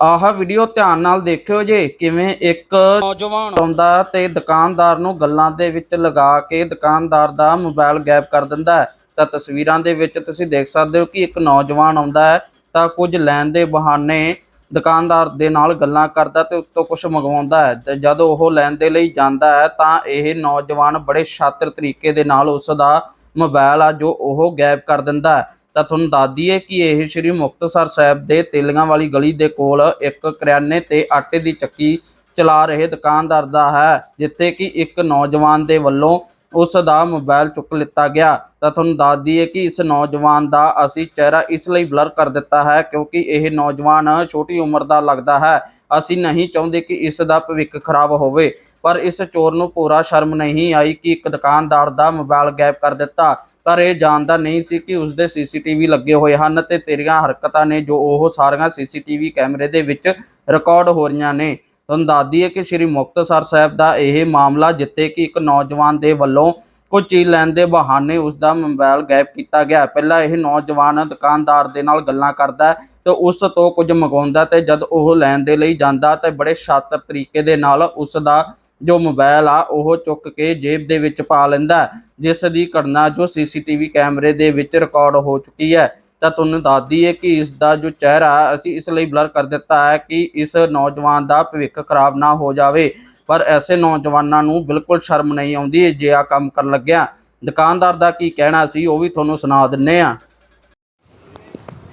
ਆਹ ਵੀਡੀਓ ਧਿਆਨ ਨਾਲ ਦੇਖਿਓ ਜੇ ਕਿਵੇਂ ਇੱਕ ਨੌਜਵਾਨ ਆਉਂਦਾ ਤੇ ਦੁਕਾਨਦਾਰ ਨੂੰ ਗੱਲਾਂ ਦੇ ਵਿੱਚ ਲਗਾ ਕੇ ਦੁਕਾਨਦਾਰ ਦਾ ਮੋਬਾਈਲ ਗਾਇਬ ਕਰ ਦਿੰਦਾ ਹੈ। ਤਾਂ ਤਸਵੀਰਾਂ ਦੇ ਵਿੱਚ ਤੁਸੀਂ ਦੇਖ ਸਕਦੇ ਹੋ ਕਿ ਇੱਕ ਨੌਜਵਾਨ ਆਉਂਦਾ ਹੈ ਤਾਂ ਕੁਝ ਲੈਣ ਦੇ ਬਹਾਨੇ ਦੁਕਾਨਦਾਰ ਦੇ ਨਾਲ ਗੱਲਾਂ ਕਰਦਾ ਤੇ ਉੱਤੋਂ ਕੁਝ ਮੰਗਵਾਉਂਦਾ ਹੈ। ਤੇ ਜਦੋਂ ਉਹ ਲੈਣ ਦੇ ਲਈ ਜਾਂਦਾ ਹੈ, ਤਾਂ ਇਹ ਨੌਜਵਾਨ ਬੜੇ ਸ਼ਾਤਰ ਤਰੀਕੇ ਦੇ ਨਾਲ ਉਸ ਦਾ ਮੋਬਾਈਲ ਆ, ਜੋ ਉਹ ਗਾਇਬ ਕਰ ਦਿੰਦਾ ਹੈ। ਤਾਂ ਤੁਹਾਨੂੰ ਦੱਸ ਦਈਏ ਕਿ ਇਹ ਸ੍ਰੀ ਮੁਕਤਸਰ ਸਾਹਿਬ ਦੇ ਤੇਲੀਆਂ ਵਾਲੀ ਗਲੀ ਦੇ ਕੋਲ ਇੱਕ ਕਰਿਆਨੇ ਤੇ ਆਟੇ ਦੀ ਚੱਕੀ ਚਲਾ ਰਹੇ ਦੁਕਾਨਦਾਰ ਦਾ ਹੈ, ਜਿੱਥੇ ਕਿ ਇੱਕ ਨੌਜਵਾਨ ਦੇ ਵੱਲੋਂ ਉਸ ਦਾ ਮੋਬਾਈਲ ਚੁੱਕ ਲਿੱਤਾ ਗਿਆ। ਤਾਂ ਤੁਹਾਨੂੰ ਦੱਸ ਦਈਏ ਕਿ ਇਸ ਨੌਜਵਾਨ ਦਾ ਅਸੀਂ ਚਿਹਰਾ ਇਸ ਲਈ ਬਲਰ ਕਰ ਦਿੱਤਾ ਹੈ ਕਿਉਂਕਿ ਇਹ ਨੌਜਵਾਨ ਛੋਟੀ ਉਮਰ ਦਾ ਲੱਗਦਾ ਹੈ। ਅਸੀਂ ਨਹੀਂ ਚਾਹੁੰਦੇ ਕਿ ਇਸ ਦਾ ਭਵਿੱਖ ਖਰਾਬ ਹੋਵੇ, ਪਰ ਇਸ ਚੋਰ ਨੂੰ ਪੂਰਾ ਸ਼ਰਮ ਨਹੀਂ ਆਈ ਕਿ ਇੱਕ ਦੁਕਾਨਦਾਰ ਦਾ ਮੋਬਾਈਲ ਗਾਇਬ ਕਰ ਦਿੱਤਾ। ਪਰ ਇਹ ਜਾਣਦਾ ਨਹੀਂ ਸੀ ਕਿ ਉਸ ਦੇ ਸੀਸੀਟੀਵੀ ਲੱਗੇ ਹੋਏ ਹਨ ਤੇ ਤੇਰੀਆਂ ਹਰਕਤਾਂ ਨੇ ਜੋ ਉਹ ਸਾਰੀਆਂ ਸੀਸੀਟੀਵੀ ਕੈਮਰੇ ਦੇ ਵਿੱਚ ਰਿਕਾਰਡ ਹੋ ਰਹੀਆਂ ਨੇ। ਤੁਹਾਨੂੰ ਦੱਸ ਦਈਏ ਕਿ ਸ੍ਰੀ ਮੁਕਤਸਰ ਸਾਹਿਬ ਦਾ ਇਹ ਮਾਮਲਾ ਜਿੱਥੇ ਕਿ ਇੱਕ ਨੌਜਵਾਨ ਦੇ ਵੱਲੋਂ ਕੁਝ ਚੀਜ਼ ਲੈਣ ਦੇ ਬਹਾਨੇ ਉਸ ਦਾ ਮੋਬਾਈਲ ਗਾਇਬ ਕੀਤਾ ਗਿਆ ਪਹਿਲਾਂ ਇਹ ਨੌਜਵਾਨ ਦੁਕਾਨਦਾਰ ਦੇ ਨਾਲ ਗੱਲਾਂ ਕਰਦਾ ਤੇ ਉਸ ਤੋਂ ਕੁਝ ਮੰਗਵਾਉਂਦਾ ਤੇ ਜਦ ਉਹ ਲੈਣ ਦੇ ਲਈ ਜਾਂਦਾ ਤੇ ਬੜੇ ਸ਼ਾਤਰ ਤਰੀਕੇ ਦੇ ਨਾਲ ਉਸ ਦਾ ਜੋ ਮੋਬਾਈਲ ਆ ਉਹ ਚੁੱਕ ਕੇ ਜੇਬ ਦੇ ਵਿੱਚ ਪਾ ਲੈਂਦਾ ਜਿਸ ਦੀ ਘਟਨਾ ਜੋ ਸੀਸੀਟੀਵੀ ਕੈਮਰੇ ਦੇ ਵਿੱਚ ਰਿਕਾਰਡ ਹੋ ਚੁੱਕੀ ਹੈ। ਤਾਂ ਤੁਹਾਨੂੰ ਦੱਸ ਦਈਏ ਕਿ ਇਸ ਦਾ ਜੋ ਚਿਹਰਾ ਅਸੀਂ ਇਸ ਲਈ ਬਲਰ ਕਰ ਦਿੱਤਾ ਹੈ ਕਿ ਇਸ ਨੌਜਵਾਨ ਦਾ ਭਵਿੱਖ ਖਰਾਬ ਨਾ ਹੋ ਜਾਵੇ। ਪਰ ਐਸੇ ਨੌਜਵਾਨਾਂ ਨੂੰ ਬਿਲਕੁਲ ਸ਼ਰਮ ਨਹੀਂ ਆਉਂਦੀ ਜੇ ਆ ਕੰਮ ਕਰਨ ਲੱਗਿਆ ਦੁਕਾਨਦਾਰ ਦਾ ਕੀ ਕਹਿਣਾ ਸੀ ਉਹ ਵੀ ਤੁਹਾਨੂੰ ਸੁਣਾ ਦਿੰਨੇ ਆ।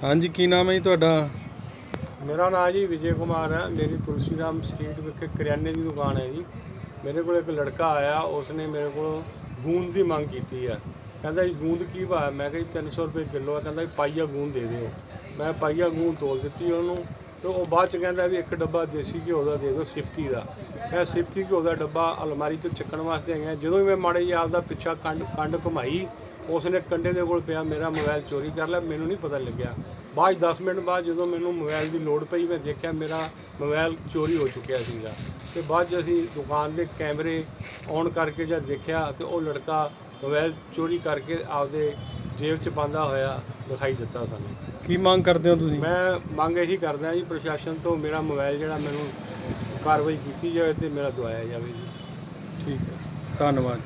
ਹਾਂਜੀ ਕੀ ਨਾਮ ਹੈ ਜੀ ਤੁਹਾਡਾ? ਮੇਰਾ ਨਾਮ ਜੀ ਵਿਜੇ ਕੁਮਾਰ ਹੈ। ਮੇਰੀ ਤੁਲਸੀ ਰਾਮ ਸਟਰੀਟ ਵਿਖੇ ਕਰਿਆਨੇ ਦੀ ਦੁਕਾਨ ਹੈ ਜੀ। ਮੇਰੇ ਕੋਲ ਇੱਕ ਲੜਕਾ ਆਇਆ, ਉਸਨੇ ਮੇਰੇ ਕੋਲ ਗੂੰਦ ਦੀ ਮੰਗ ਕੀਤੀ ਹੈ ਕਹਿੰਦਾ ਜੀ, ਗੂੰਦ ਕੀ ਭਾਅ ਮੈਂ ਕਿਹਾ ਜੀ 300 ਰੁਪਏ ਕਿਲੋ ਆ। ਕਹਿੰਦਾ ਜੀ, ਪਾਈਆ ਗੂੰਦ ਦੇ ਦਿਓ। ਮੈਂ ਪਾਈਆ ਗੂੰਦ ਤੋਲ ਦਿੱਤੀ ਉਹਨੂੰ। ਤੇ ਉਹ ਬਾਅਦ ਚ ਕਹਿੰਦਾ ਵੀ ਇੱਕ ਡੱਬਾ ਦੇਸੀ ਘਿਓ ਦਾ ਦੇ ਦਿਓ, ਸਿਫਤੀ ਦਾ। ਮੈਂ ਸਿਫਤੀ ਘਿਓ ਦਾ ਡੱਬਾ ਅਲਮਾਰੀ ਤੋਂ ਚੱਕਣ ਵਾਸਤੇ ਆਇਆ। ਜਦੋਂ ਵੀ ਮੈਂ ਮਾੜੇ ਜੀ ਆਪਦਾ ਪਿੱਛਾ ਕੰਡ ਕੰਡ ਘੁਮਾਈ ਉਸਨੇ ਕੰਡੇ ਦੇ ਕੋਲ ਪਿਆ ਮੇਰਾ ਮੋਬਾਈਲ ਚੋਰੀ ਕਰ ਲਿਆ ਮੈਨੂੰ ਨਹੀਂ ਪਤਾ ਲੱਗਿਆ। ਬਾਅਦ 'ਚ 10 ਮਿੰਟ ਬਾਅਦ ਜਦੋਂ ਮੈਨੂੰ ਮੋਬਾਈਲ ਦੀ ਲੋੜ ਪਈ ਮੈਂ ਦੇਖਿਆ ਮੇਰਾ ਮੋਬਾਈਲ ਚੋਰੀ ਹੋ ਚੁੱਕਿਆ ਸੀਗਾ। ਤੇ ਬਾਅਦ 'ਚ ਅਸੀਂ ਦੁਕਾਨ ਦੇ ਕੈਮਰੇ ਔਨ ਕਰਕੇ ਜਦ ਦੇਖਿਆ ਤੇ ਉਹ ਲੜਕਾ ਮੋਬਾਈਲ ਚੋਰੀ ਕਰਕੇ ਆਪਦੇ ਜੇਬ 'ਚ ਪਾਉਂਦਾ ਹੋਇਆ ਦਿਖਾਈ ਦਿੱਤਾ ਸਾਨੂੰ। ਕੀ ਮੰਗ ਕਰਦੇ ਹੋ ਤੁਸੀਂ? ਮੈਂ ਮੰਗ ਇਹੀ ਕਰਦਾ ਜੀ ਪ੍ਰਸ਼ਾਸਨ ਤੋਂ ਮੇਰਾ ਮੋਬਾਈਲ ਜਿਹੜਾ ਮੈਨੂੰ ਕਾਰਵਾਈ ਕੀਤੀ ਜਾਵੇ ਤੇ ਮੇਰਾ ਦਵਾਇਆ ਜਾਵੇ ਜੀ। ਠੀਕ ਹੈ। ਧੰਨਵਾਦ।